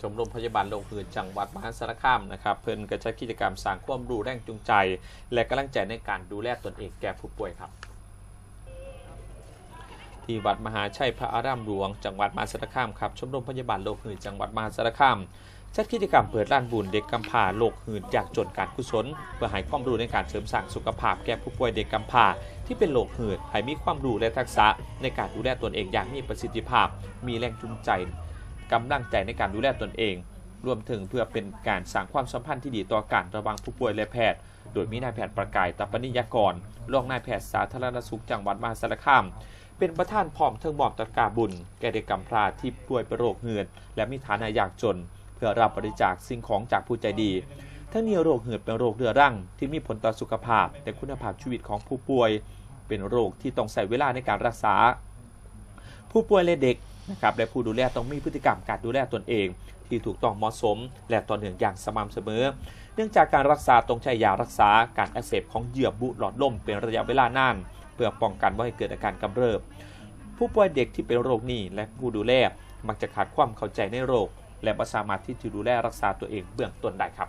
ชมรมพยาบาลโรงพยาบาลจังหวัดมหาสารคามนะครับ เพิ่นก็จัดกิจกรรมสร้างความรู้แรงจูงใจ และกำลังใจในการดูแลตนเองแก่ผู้ป่วยครับ ที่วัดมหาชัยพระอารามหลวงจังหวัดมหาสารคามครับชมรมพยาบาลโรคหืดจังหวัดมหาสารคามจัดกิจกรรมเปิดร้านบุญเด็กกำพร้าโรคหืดอยากจนการกุศล เพื่อให้ความรู้ในการเสริมสร้างสุขภาพแก่ผู้ป่วยเด็กกำพร้าที่เป็นโรคหืดให้มีความรู้และทักษะในการดูแลตนเองอย่างมีประสิทธิภาพ มีแรงจูงใจ กำลังใจในการดูแลตนเอง รวมถึงเพื่อเป็นการสร้างความสัมพันธ์ที่ดีต่อกันระหว่างผู้ป่วยและแพทย์ โดยมีนายแพทย์ประกายตัปนิยากรรองนายแพทย์สาธารณสุขจังหวัดมหาสารคาม เป็นประธานพร้อมเทิงมอบตะกร้าบุญ แก่เด็กกำพร้าที่ป่วยเป็นโรคเหือดและมีฐานะยากจน เพื่อรับบริจาคสิ่งของจากผู้ใจดีทั้งนี้โรคเหือดเป็นโรคเรื้อรังที่มีผลต่อสุขภาพและคุณภาพชีวิตของผู้ป่วย เป็นโรคที่ต้องใช้เวลาในการรักษา ผู้ป่วยและเด็ก นะครับและผู้ดูแลต้องมีพฤติกรรมการดูแลตนเอง ที่ถูกต้องเหมาะสม และต่อเนื่องอย่างสม่ำเสมอ เนื่องจากการรักษาต้องใช้ยารักษาการอักเสบของเหยื่อบุหลอดลมเป็นระยะเวลานาน เพื่อป้องกันไม่ให้เกิดอาการกำเริบ ผู้ป่วยเด็กที่เป็นโรคนี้และผู้ดูแลมักจะขาดความเข้าใจในโรค และไม่สามารถที่จะดูแลรักษาตัวเองเบื้องต้นได้ครับ